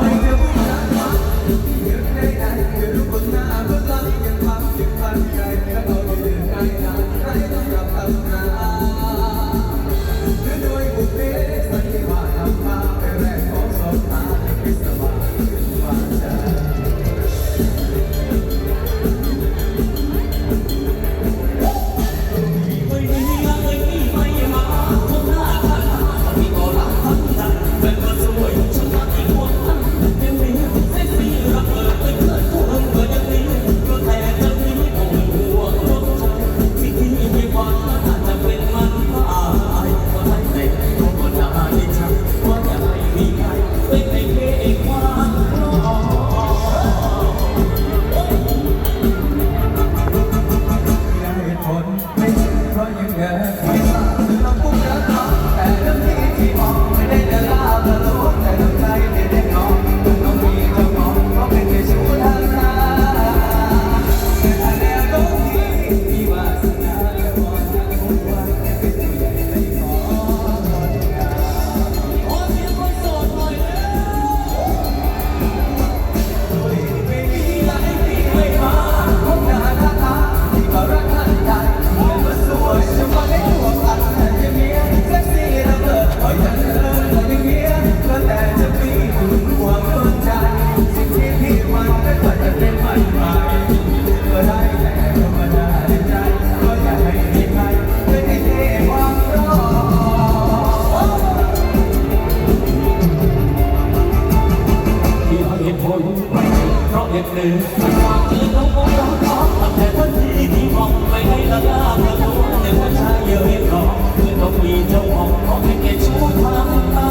going. เหตุผลเพราะเหตุหนึ่งความเตือนน้องมองร้องร้องแต่ทันทีที่มองไม่ให้ละลาประตูแต่ผู้ชายเยอะเรียกร้องคือต้องมีเจ้าของขอให้แกช่วยทางตา